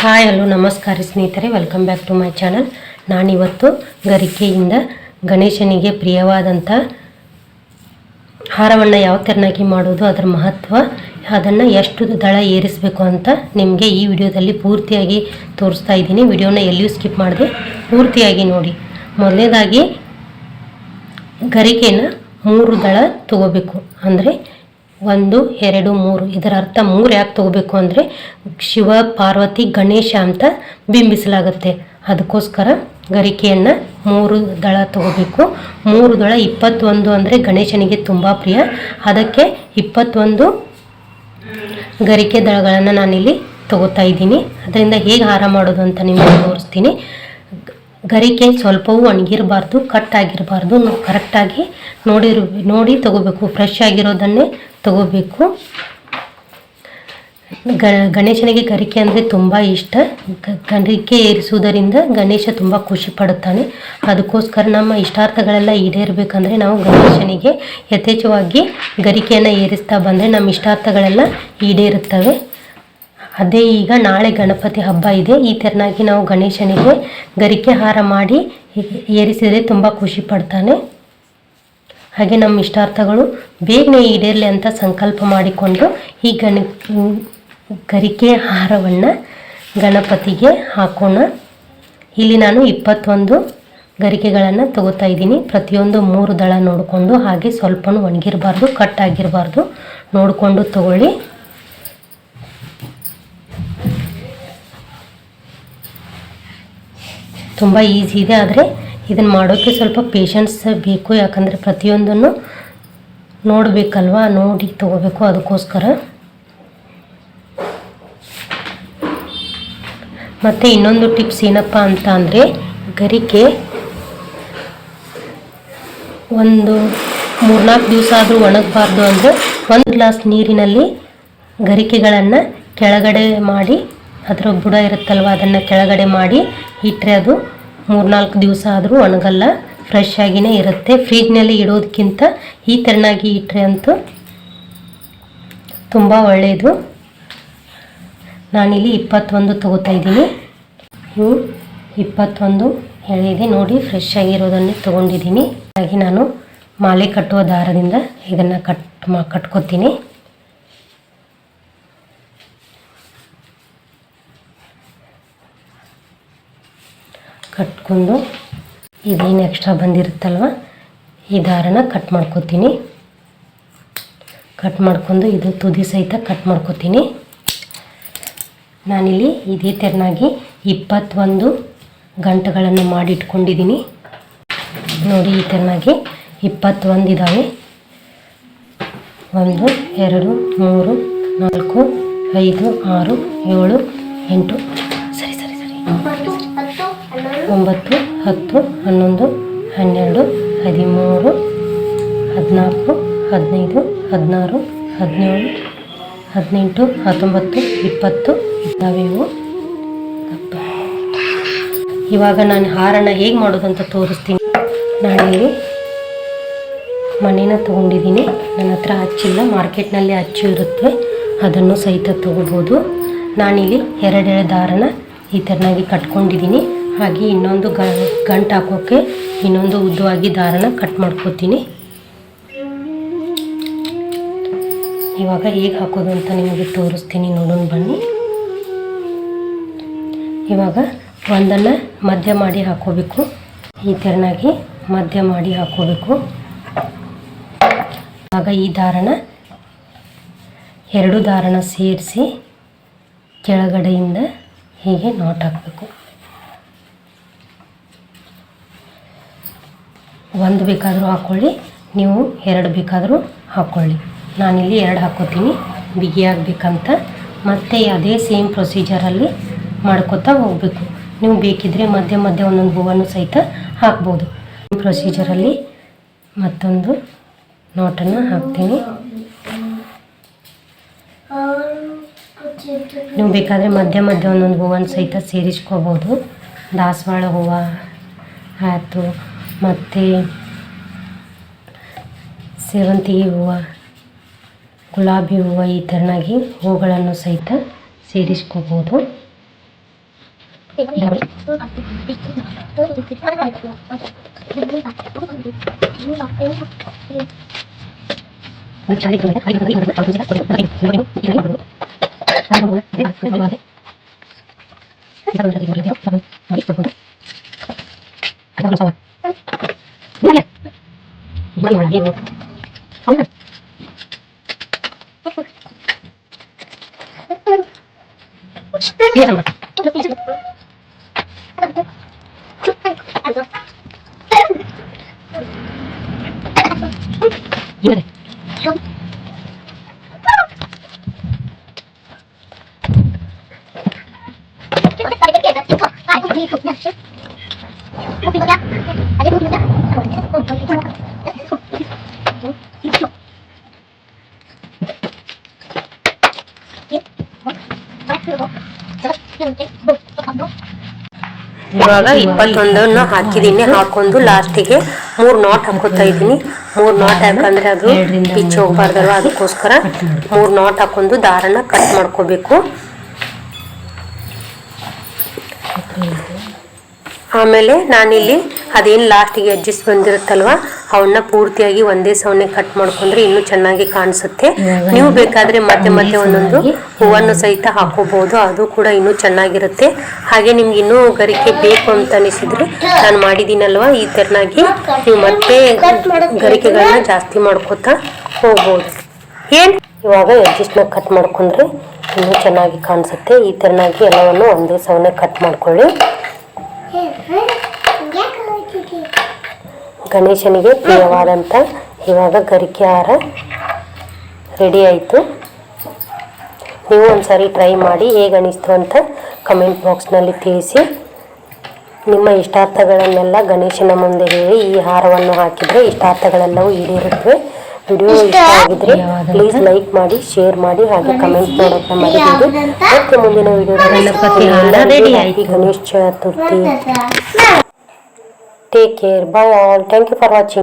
Hi, hello, ನಮಸ್ಕಾರ ಸ್ನೇಹಿತರೆ. Welcome back to my channel ನಾನಿವತ್ತು ಗರಿಕೆಯಿಂದ ಗಣೇಶನಿಗೆ ಪ್ರಿಯವಾದಂಥ ಹಾರವನ್ನು ಯಾವ ತೆರನಾಗಿ ಮಾಡೋದು, ಅದರ ಮಹತ್ವ, ಅದನ್ನು ಎಷ್ಟು ದಳ ಏರಿಸಬೇಕು ಅಂತ ನಿಮಗೆ ಈ ವಿಡಿಯೋದಲ್ಲಿ ಪೂರ್ತಿಯಾಗಿ ತೋರಿಸ್ತಾ ಇದ್ದೀನಿ. ವಿಡಿಯೋನ ಎಲ್ಲಿಯೂ ಸ್ಕಿಪ್ ಮಾಡಿದೆ ಪೂರ್ತಿಯಾಗಿ ನೋಡಿ. ಮೊದಲನೇದಾಗಿ ಗರಿಕೆಯನ್ನು ಮೂರು ದಳ ತಗೋಬೇಕು. ಅಂದರೆ ಒಂದು, ಎರಡು, ಮೂರು. ಇದರ ಅರ್ಥ ಮೂರು ಯಾಕೆ ತಗೋಬೇಕು ಅಂದರೆ ಶಿವ, ಪಾರ್ವತಿ, ಗಣೇಶ ಅಂತ ಬಿಂಬಿಸಲಾಗುತ್ತೆ. ಅದಕ್ಕೋಸ್ಕರ ಗರಿಕೆಯನ್ನು ಮೂರು ದಳ ತಗೋಬೇಕು. ಮೂರು ದಳ ಇಪ್ಪತ್ತೊಂದು ಅಂದರೆ ಗಣೇಶನಿಗೆ ತುಂಬ ಪ್ರಿಯ. ಅದಕ್ಕೆ ಇಪ್ಪತ್ತೊಂದು ಗರಿಕೆ ದಳಗಳನ್ನು ನಾನಿಲ್ಲಿ ತಗೋತಾ ಇದ್ದೀನಿ. ಅದರಿಂದ ಹೇಗೆ ಹಾರ ಮಾಡೋದು ಅಂತ ನಿಮಗೆ ತೋರಿಸ್ತೀನಿ. ಗರಿಕೆ ಸ್ವಲ್ಪವೂ ಒಣಗಿರಬಾರ್ದು ಕಟ್ ಆಗಿರಬಾರ್ದು ಕರೆಕ್ಟಾಗಿ ನೋಡಿರು, ನೋಡಿ ತಗೋಬೇಕು ಫ್ರೆಶ್ ಆಗಿರೋದನ್ನೇ ತಗೋಬೇಕು. ಗ, ಗಣೇಶನಿಗೆ ಗರಿಕೆ ಅಂದರೆ ತುಂಬ ಇಷ್ಟ. ಗರಿಕೆ ಏರಿಸುವುದರಿಂದ ಗಣೇಶ ತುಂಬ ಖುಷಿ ಪಡುತ್ತಾನೆ. ಅದಕ್ಕೋಸ್ಕರ ನಮ್ಮ ಇಷ್ಟಾರ್ಥಗಳೆಲ್ಲ ಈಡೇರಬೇಕಂದ್ರೆ ನಾವು ಗಣೇಶನಿಗೆ ಯಥೇಚ್ಛವಾಗಿ ಗರಿಕೆಯನ್ನು ಏರಿಸ್ತಾ ಬಂದರೆ ನಮ್ಮ ಇಷ್ಟಾರ್ಥಗಳೆಲ್ಲ ಈಡೇರುತ್ತವೆ. ಅದೇ ಈಗ ನಾಳೆ ಗಣಪತಿ ಹಬ್ಬ ಇದೆ. ಈ ತೆರನಾಗಿ ನಾವು ಗಣೇಶನಿಗೆ ಗರಿಕೆ ಹಾರ ಮಾಡಿ ಏರಿಸಿದರೆ ತುಂಬ ಖುಷಿ ಪಡ್ತಾನೆ. ಹಾಗೆ ನಮ್ಮ ಇಷ್ಟಾರ್ಥಗಳು ಬೇಗನೆ ಈಡೇರಲಿ ಅಂತ ಸಂಕಲ್ಪ ಮಾಡಿಕೊಂಡು ಈ ಗಣ, ಗರಿಕೆ ಹಾರವನ್ನು ಗಣಪತಿಗೆ ಹಾಕೋಣ. ಇಲ್ಲಿ ನಾನು ಇಪ್ಪತ್ತೊಂದು ಗರಿಕೆಗಳನ್ನು ತಗೋತಾ ಇದ್ದೀನಿ. ಪ್ರತಿಯೊಂದು ಮೂರು ದಳ ನೋಡಿಕೊಂಡು ಹಾಗೆ ಸ್ವಲ್ಪನೂ ಒಣಗಿರಬಾರ್ದು, ಕಟ್ ಆಗಿರಬಾರ್ದು ನೋಡಿಕೊಂಡು ತಗೊಳ್ಳಿ. ತುಂಬ ಈಸಿ ಇದೆ, ಆದರೆ ಇದನ್ನು ಮಾಡೋಕ್ಕೆ ಸ್ವಲ್ಪ ಪೇಷನ್ಸ್ ಬೇಕು. ಯಾಕಂದರೆ ಪ್ರತಿಯೊಂದನ್ನು ನೋಡಬೇಕಲ್ವಾ? ನೋಡಿ ತಗೋಬೇಕು ಅದಕ್ಕೋಸ್ಕರ. ಮತ್ತು ಇನ್ನೊಂದು ಟಿಪ್ಸ್ ಏನಪ್ಪ ಅಂತ ಅಂದರೆ, ಗರಿಕೆ ಒಂದು ಮೂರ್ನಾಲ್ಕು ದಿವಸ ಆದರೂ ಒಣಗಬಾರ್ದು ಅಂದರೆ ಒಂದು ಗ್ಲಾಸ್ ನೀರಿನಲ್ಲಿ ಗರಿಕೆಗಳನ್ನು ಕೆಳಗಡೆ ಮಾಡಿ ಅದರ ಬುಡ ಇರುತ್ತಲ್ವ, ಅದನ್ನು ಕೆಳಗಡೆ ಮಾಡಿ ಇಟ್ಟರೆ ಅದು ಮೂರ್ನಾಲ್ಕು ದಿವಸ ಆದರೂ ಒಣಗಲ್ಲ ಫ್ರೆಶ್ ಆಗಿನೇ ಇರುತ್ತೆ. ಫ್ರಿಜ್ನಲ್ಲಿ ಇಡೋದಕ್ಕಿಂತ ಈ ಥರನಾಗಿ ಇಟ್ಟರೆ ಅಂತೂ ತುಂಬ ಒಳ್ಳೆಯದು ನಾನಿಲ್ಲಿ ಇಪ್ಪತ್ತೊಂದು ತಗೋತಾ ಇದ್ದೀನಿ. ಹ್ಞೂ, ಇಪ್ಪತ್ತೊಂದು ಹೇಳಿದೆ ನೋಡಿ ಫ್ರೆಶ್ ಆಗಿರೋದನ್ನೇ ತೊಗೊಂಡಿದ್ದೀನಿ. ಹಾಗೆ ನಾನು ಮಾಲೆ ಕಟ್ಟುವ ದಾರದಿಂದ ಇದನ್ನು ಕಟ್ ಮಾ, ಕಟ್ಕೊತೀನಿ. ಕಟ್ಕೊಂಡು ಇದೇನು ಎಕ್ಸ್ಟ್ರಾ ಬಂದಿರುತ್ತಲ್ವ? ಈ ದಾರನ ಕಟ್ ಮಾಡ್ಕೋತೀನಿ. ಕಟ್ ಮಾಡ್ಕೊಂಡು ಇದು ತುದಿ ಸಹಿತ ಕಟ್ ಮಾಡ್ಕೊತೀನಿ. ನಾನಿಲ್ಲಿ ಇದೇ ತೆರನಾಗಿ ಇಪ್ಪತ್ತೊಂದು ಗಂಟೆಗಳನ್ನು ಮಾಡಿಟ್ಕೊಂಡಿದ್ದೀನಿ. ನೋಡಿ ಈ ತೆರನಾಗಿ ಇಪ್ಪತ್ತೊಂದು ಇದ್ದಾವೆ ಒಂದು, ಎರಡು, ಮೂರು, ನಾಲ್ಕು, ಐದು, ಆರು, ಏಳು, ಎಂಟು ಒಂಬತ್ತು ಹತ್ತು, ಹನ್ನೊಂದು, ಹನ್ನೆರಡು, ಹದಿಮೂರು, ಹದಿನಾಲ್ಕು, ಹದಿನೈದು, ಹದಿನಾರು, ಹದಿನೇಳು, ಹದಿನೆಂಟು, ಹತ್ತೊಂಬತ್ತು, ಇಪ್ಪತ್ತು ಇದ್ದಾವೆ ಇವು ಅಪ್ಪ. ಇವಾಗ ನಾನು ಹಾರನ ಹೇಗೆ ಮಾಡೋದಂತ ತೋರಿಸ್ತೀನಿ. ನಾನಿಲ್ಲಿ ಮಣ್ಣಿನ ತೊಗೊಂಡಿದ್ದೀನಿ. ನನ್ನ ಹತ್ರ ಹಚ್ಚಿಲ್ಲ ಮಾರ್ಕೆಟ್ನಲ್ಲಿ ಅಚ್ಚು ಇರುತ್ತೆ. ಅದನ್ನು ಸಹಿತ ತೊಗೋಬೋದು. ನಾನಿಲ್ಲಿ ಎರಡೆರಡು ದಾರನ ಈ ಥರನಾಗಿ ಕಟ್ಕೊಂಡಿದ್ದೀನಿ. ಹಾಗೆ ಇನ್ನೊಂದು ಗಂಟು ಹಾಕೋಕ್ಕೆ ಇನ್ನೊಂದು ಉದ್ದವಾಗಿ ದಾರನ ಕಟ್ ಮಾಡ್ಕೋತೀನಿ. ಇವಾಗ ಹೇಗೆ ಹಾಕೋದು ಅಂತ ನಿಮಗೆ ತೋರಿಸ್ತೀನಿ, ನೋಡೋಣ ಬನ್ನಿ. ಇವಾಗ ಒಂದನ್ನು ಮಧ್ಯ ಮಾಡಿ ಹಾಕೋಬೇಕು. ಈ ಥರನಾಗಿ ಮಧ್ಯ ಮಾಡಿ ಹಾಕೋಬೇಕು. ಆಗ ಈ ದಾರನ ಎರಡು ದಾರನ ಸೇರಿಸಿ ಕೆಳಗಡೆಯಿಂದ ಹೀಗೆ ನಾಟ್ ಹಾಕಬೇಕು. ಒಂದು ಬೇಕಾದರೂ ಹಾಕ್ಕೊಳ್ಳಿ ನೀವು ಎರಡು ಬೇಕಾದರೂ ಹಾಕ್ಕೊಳ್ಳಿ ನಾನಿಲ್ಲಿ ಎರಡು ಹಾಕ್ಕೋತೀನಿ ಬಿಗಿ ಮತ್ತೆ ಮತ್ತು ಅದೇ ಸೇಮ್ ಪ್ರೊಸೀಜರಲ್ಲಿ ಮಾಡ್ಕೋತಾ ಹೋಗಬೇಕು. ನೀವು ಬೇಕಿದ್ದರೆ ಮಧ್ಯ ಮಧ್ಯ ಒಂದೊಂದು ಹೂವನ್ನು ಸಹಿತ ಹಾಕ್ಬೋದು. ಪ್ರೊಸೀಜರಲ್ಲಿ ಮತ್ತೊಂದು ನೋಟನ್ನು ಹಾಕ್ತೀನಿ. ನೀವು ಬೇಕಾದರೆ ಮಧ್ಯ ಮಧ್ಯ ಒಂದೊಂದು ಹೂವನ್ನು ಸಹಿತ ಸೇರಿಸ್ಕೋಬೋದು. ದಾಸವಾಳ ಹೂವು, ಆಯಿತು. ಮತ್ತು ಸೇವಂತಿಗೆ ಹೂವು ಗುಲಾಬಿ ಹೂವು ಈ ಥರನಾಗಿ ಹೂಗಳನ್ನು ಸಹಿತ ಸೇರಿಸ್ಕೋಬೋದು. マリオのゲー。んな。ょ。Thank you. ಇವಾಗ ಇಪ್ಪತ್ತೊಂದನ್ನು ಹಾಕಿದ್ದೀನಿ. ಹಾಕೊಂಡು ಲಾಸ್ಟಿಗೆ ಮೂರು ನಾಟ್ ಹಾಕೋತಾ ಇದ್ದೀನಿ. ಮೂರು ನಾಟ್ ಹಾಕಂದ್ರೆ ಅದು ಪಿಚ್ ಹೋಗ್ಬಾರ್ದಲ್ವ? ಅದಕ್ಕೋಸ್ಕರ ಮೂರು ನಾಟ್ ಹಾಕೊಂಡು ದಾರನ ಕಟ್ ಮಾಡ್ಕೋಬೇಕು. ಆಮೇಲೆ ನಾನಿಲ್ಲಿ ಅದೇನು ಲಾಸ್ಟಿಗೆ ಅಡ್ಜಸ್ಟ್ ಬಂದಿರುತ್ತಲ್ವ? ಅವನ್ನ ಪೂರ್ತಿಯಾಗಿ ಒಂದೇ ಸವನೆ ಕಟ್ ಮಾಡ್ಕೊಂಡ್ರೆ ಇನ್ನೂ ಚೆನ್ನಾಗಿ ಕಾಣಿಸುತ್ತೆ. ನೀವು ಬೇಕಾದ್ರೆ ಮತ್ತೆ ಮತ್ತೆ ಒಂದೊಂದು ಹೂವನ್ನು ಸಹಿತ ಹಾಕೋಬಹುದು. ಅದು ಕೂಡ ಇನ್ನೂ ಚೆನ್ನಾಗಿರುತ್ತೆ. ಹಾಗೆ ನಿಮ್ಗೆ ಇನ್ನೂ ಗರಿಕೆ ಬೇಕು ಅಂತ ಅನಿಸಿದ್ರೆ ನಾನು ಮಾಡಿದ್ದೀನಲ್ವ? ಈ ಥರನಾಗಿ ನೀವು ಮತ್ತೆ ಗರಿಕೆಗಳನ್ನ ಜಾಸ್ತಿ ಮಾಡ್ಕೋತಾ ಹೋಗ್ಬೋದು. ಏನ್? ಇವಾಗ ಎಡ್ಜಸ್ಟ್ನ ಕಟ್ ಮಾಡ್ಕೊಂಡ್ರೆ ಇನ್ನೂ ಚೆನ್ನಾಗಿ ಕಾಣಿಸುತ್ತೆ. ಈ ಥರನಾಗಿ ಎಲ್ಲವನ್ನು ಒಂದೇ ಸವನೆ ಕಟ್ ಮಾಡ್ಕೊಳ್ಳಿ. ಗಣೇಶನಿಗೆ ಪ್ರಿಯವಾದಂಥ ಇವಾಗ ಗರಿಕೆ ಹಾರ ರೆಡಿ ಆಯಿತು. ನೀವು ಒಂದ್ಸರಿ ಟ್ರೈ ಮಾಡಿ ಹೇಗೆ ಅನಿಸ್ತು ಅಂತ ಕಮೆಂಟ್ ಬಾಕ್ಸ್ನಲ್ಲಿ ತಿಳಿಸಿ. ನಿಮ್ಮ ಇಷ್ಟಾರ್ಥಗಳನ್ನೆಲ್ಲ ಗಣೇಶನ ಮುಂದೆ ಹೇಳಿ ಈ ಹಾರವನ್ನು ಹಾಕಿದರೆ ಇಷ್ಟಾರ್ಥಗಳೆಲ್ಲವೂ ಈಡೇರುತ್ತವೆ. ವಿಡಿಯೋ ಇಷ್ಟ ಆಗಿದ್ರೆ ಪ್ಲೀಸ್ ಲೈಕ್ ಮಾಡಿ ಶೇರ್ ಮಾಡಿ ಹಾಗೆ ಕಮೆಂಟ್ ಮಾಡೋದನ್ನ ಮರಿಬೇಡಿ. ಮತ್ತೆ ಮುಂದಿನ ವಿಡಿಯೋದಲ್ಲಿ Ganesha Chaturthi. Take care. Bye all. Thank you for watching.